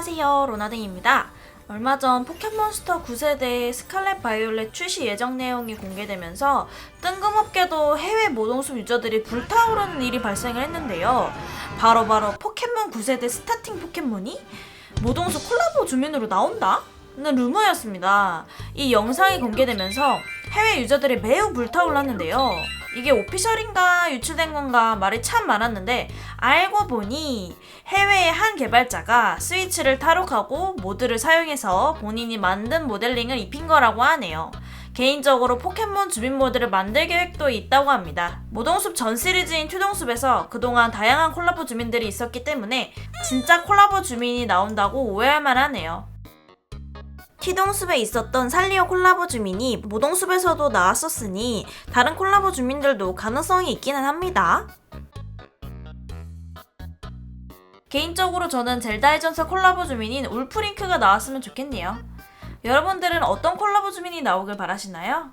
안녕하세요 로나딩입니다 얼마 전 포켓몬스터 9세대 스칼렛 바이올렛 출시 예정 내용이 공개되면서 뜬금없게도 해외 모동숲 유저들이 불타오르는 일이 발생을 했는데요 바로바로 포켓몬 9세대 스타팅 포켓몬이 모동숲 콜라보 주민으로 나온다? 는 루머였습니다. 이 영상이 공개되면서 해외 유저들이 매우 불타올랐는데요. 이게 오피셜인가 유출된 건가 말이 참 많았는데 알고 보니 해외의 한 개발자가 스위치를 탈옥하고 모드를 사용해서 본인이 만든 모델링을 입힌 거라고 하네요. 개인적으로 포켓몬 주민 모드를 만들 계획도 있다고 합니다. 모동숲 전 시리즈인 튜동숲에서 그동안 다양한 콜라보 주민들이 있었기 때문에 진짜 콜라보 주민이 나온다고 오해할 만하네요. 티동숲에 있었던 살리오 콜라보 주민이 모동숲에서도 나왔었으니 다른 콜라보 주민들도 가능성이 있기는 합니다. 개인적으로 저는 젤다의 전설 콜라보 주민인 울프링크가 나왔으면 좋겠네요. 여러분들은 어떤 콜라보 주민이 나오길 바라시나요?